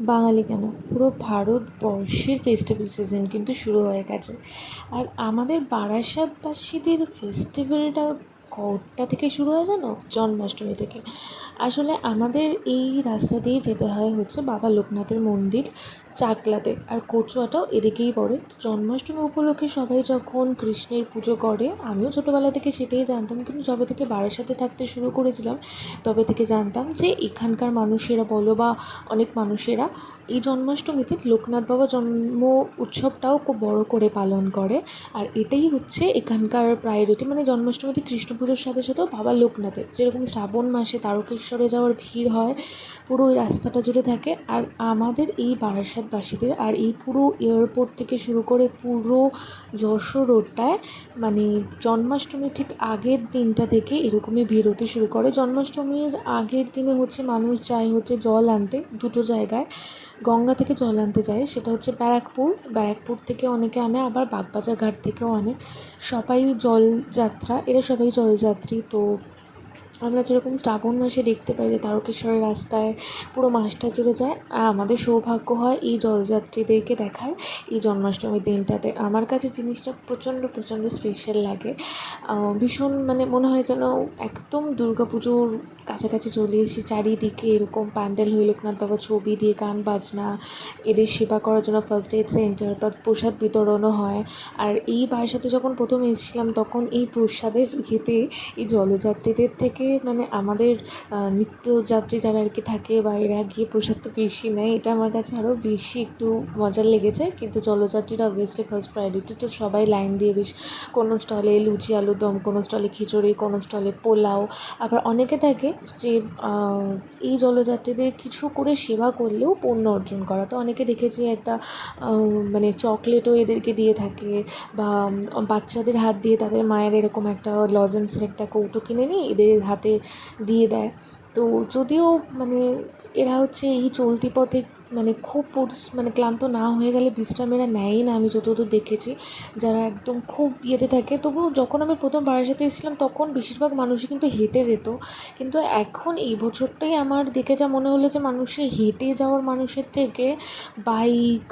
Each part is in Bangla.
বাঙালি কেন? পুরো ভারতবর্ষের ফেস্টিভ্যাল সিজন কিন্তু শুরু হয়ে গেছে। আর আমাদের বারাসাতবাসীদের ফেস্টিভ্যালটা কটা থেকে শুরু হয় জানো? জন্মাষ্টমী থেকে। আসলে আমাদের এই রাস্তা দিয়ে যেতে হয় হচ্ছে বাবা লোকনাথের মন্দির চাকলাতে। আর কচুয়াটাও এদিকেই পড়ে। জন্মাষ্টমী উপলক্ষে সবাই যখন কৃষ্ণের পুজো করে, আমিও ছোটোবেলা থেকে সেটাই জানতাম। কিন্তু যবে থেকে বাড়ির সাথে থাকতে শুরু করেছিলাম, তবে থেকে জানতাম যে এখানকার মানুষেরা বলো বা অনেক মানুষেরা এই জন্মাষ্টমীতে লোকনাথ বাবা জন্ম উৎসবটাও খুব বড় করে পালন করে। আর এটাই হচ্ছে এখানকার প্রায়োরিটি। মানে জন্মাষ্টমীতে কৃষ্ণ পুজোর সাথে সাথেও বাবা লোকনাথের। যেরকম শ্রাবণ মাসে তারকেশ্বরে যাওয়ার ভিড় হয়, পুরো ওই রাস্তাটা জুড়ে থাকে। আর আমাদের এই বারাসাতবাসীদের আর এই পুরো এয়ারপোর্ট থেকে শুরু করে পুরো যশোর রোডটায় মানে জন্মাষ্টমীর ঠিক আগের দিনটা থেকে এরকমই ভিড় হতে শুরু করে। জন্মাষ্টমীর আগের দিনে হচ্ছে মানুষ যায় হচ্ছে জল আনতে দুটো জায়গায়। গঙ্গা থেকে জল আনতে যায়, সেটা হচ্ছে ব্যারাকপুর। ব্যারাকপুর থেকে অনেকে আনে, আবার বাগবাজার ঘাট থেকেও আনে। সবাই জল যাত্রা, এরা সবাই জলযাত্রী তো আমরা যেরকম শ্রাবণ মাসে দেখতে পাই যে তারকেশ্বরের রাস্তায় পুরো মাসটা জুড়ে যায়, আর আমাদের সৌভাগ্য হয় এই জলযাত্রীদেরকে দেখার এই জন্মাষ্টমীর দিনটাতে। আমার কাছে জিনিসটা প্রচণ্ড প্রচণ্ড স্পেশাল লাগে। ভীষণ মানে মনে হয় যেন একদম দুর্গা পুজোর কাছাকাছি চলে এসেছি, চারিদিকে এরকম প্যান্ডেল হয়ে লোকনাথ বাবার ছবি দিয়ে গান, বাজনা, এদের সেবা করার জন্য ফার্স্ট এড সেন্টার বা প্রসাদ বিতরণও হয়। আর এই বারাসাতে যখন প্রথম এসেছিলাম, তখন এই প্রসাদের খেতে এই জলযাত্রীদের থেকে মানে আমাদের নিত্যযাত্রী যারা আর কি থাকে বা এরা গিয়ে প্রসাদ তো বেশি নেয়, এটা আমার কাছে আরও বেশি একটু মজার লেগেছে। কিন্তু জলযাত্রীরা অবভিয়াসলি ফার্স্ট প্রায়োরিটি তো সবাই লাইন দিয়ে বেশ কোনো স্টলে লুচি, আলুর দম, কোনো স্টলে খিচুড়ি, কোনো স্টলে পোলাও। আবার অনেকে থাকে যে এই জলযাত্রীদের কিছু করে সেবা করলেও পণ্য অর্জন করা। তো অনেকে দেখেছি একটা মানে চকলেটও এদেরকে দিয়ে থাকে বা, বাচ্চাদের হাত দিয়ে তাদের মায়ের এরকম একটা লজেন্সের একটা কৌটো কিনে নিয়ে এদের হাতে দিয়ে দেয়। তো যদিও মানে এরা হচ্ছে এই চলতি পথে মানে খুব মানে ক্লান্ত না হয়ে গেলে বিশ্রাম এরা নেয়ই না, আমি যতদূর দেখেছি। যারা একদম খুব ইয়েতে থাকে তবু যখন আমি প্রথম বারাসাতে এসেছিলাম, তখন বেশিরভাগ মানুষই কিন্তু হেঁটে যেত। কিন্তু এখন এই বছরটাই আমার দেখে যা মনে হলো যে মানুষে হেঁটে যাওয়ার মানুষের থেকে বাইক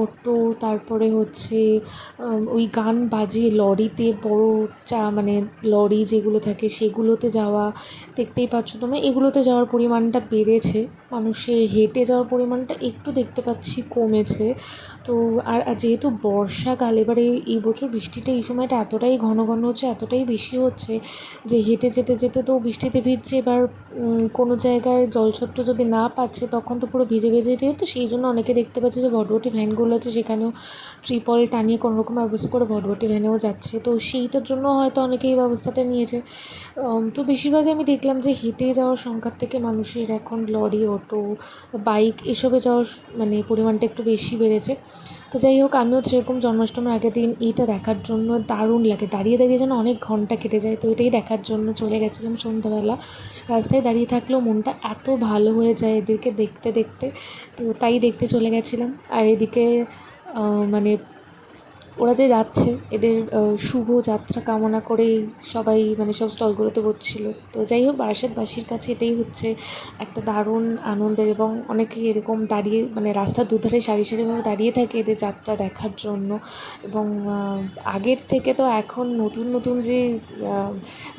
অটো, তারপরে হচ্ছে ওই গান বাজিয়ে লরিতে বড় চা মানে লরি যেগুলো থাকে সেগুলোতে যাওয়া দেখতেই পাচ্ছ তোমরা, এগুলোতে যাওয়ার পরিমাণটা বেড়েছে। মানুষে হেঁটে যাওয়ার পরিমাণটা একটু দেখতে পাচ্ছি কমেছে। তো আর যেহেতু বর্ষাকাল, এবারে এই বছর বৃষ্টিটা এই সময়টা এতটাই ঘন ঘন হচ্ছে, এতটাই বেশি হচ্ছে যে হেঁটে যেতে যেতে তো বৃষ্টিতে ভিজছে। এবার কোনো জায়গায় জলছত্র যদি না পাচ্ছে, তখন তো পুরো ভিজে ভিজে যেহেতু, সেই জন্য অনেকে দেখতে পাচ্ছে যে ভটভটি ভ্যানগুলো আছে, সেখানেও ট্রিপল টানিয়ে কোনো রকম ব্যবস্থা করে ভটভটি ভ্যানেও যাচ্ছে। তো সেইটার জন্য হয়তো অনেকে এই ব্যবস্থাটা নিয়েছে। তো বেশিরভাগই আমি দেখলাম যে হেঁটে যাওয়ার সংখ্যার থেকে মানুষের এখন লরি, অটো, বাইক এসবে যাওয়ার মানে পরিমাণটা একটু বেশি বেড়েছে। তো যাই হোক, আমিও সেরকম জন্মাষ্টমীর আগের দিন এইটা দেখার জন্য দারুণ লাগে। দাঁড়িয়ে দাঁড়িয়ে যেন অনেক ঘণ্টা কেটে যায়। তো এটাই দেখার জন্য চলে গেছিলাম সন্ধ্যাবেলা। রাস্তায় দাঁড়িয়ে থাকলেও মনটা এত ভালো হয়ে যায় এদেরকে দেখতে দেখতে। তো তাই দেখতে চলে গেছিলাম। আর এদিকে মানে ওরা যে যাচ্ছে, এদের শুভ যাত্রা কামনা করেই সবাই মানে সব স্টলগুলোতে বসছিল। তো যাই হোক, বারাসাতবাসীর কাছে এটাই হচ্ছে একটা দারুণ আনন্দের এবং অনেকে এরকম দাঁড়িয়ে মানে রাস্তার দুধারে সারি সারিভাবে দাঁড়িয়ে থাকে এদের যাত্রা দেখার জন্য। এবং আগের থেকে তো এখন নতুন নতুন যে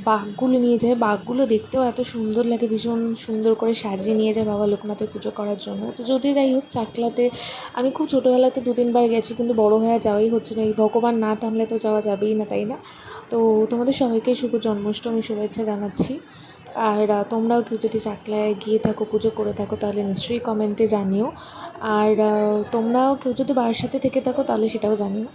বাঘগুলো নিয়ে যায়, বাঘগুলো দেখতেও এত সুন্দর লাগে, ভীষণ সুন্দর করে সাজিয়ে নিয়ে যায় বাবা লোকনাথের পুজো করার জন্য। তো যদি যাই হোক, চাকলাতে, আমি খুব ছোটোবেলাতে দু তিনবার গেছি, কিন্তু বড় হয়ে যাওয়াই হচ্ছে না এই ভগবান না টানলে তো যাওয়া যাবেই না, তাই না? তো তোমাদের সবাইকে শুভ জন্মাষ্টমী শুভেচ্ছা জানাচ্ছি। আর তোমরাও কেউ যদি চাকলায় গিয়ে থাকো, পুজো করে থাকো, তাহলে নিশ্চয়ই কমেন্টে জানিও। আর তোমরাও কেউ যদি বাড়ির সাথে থেকে থাকো, তাহলে সেটাও জানিও।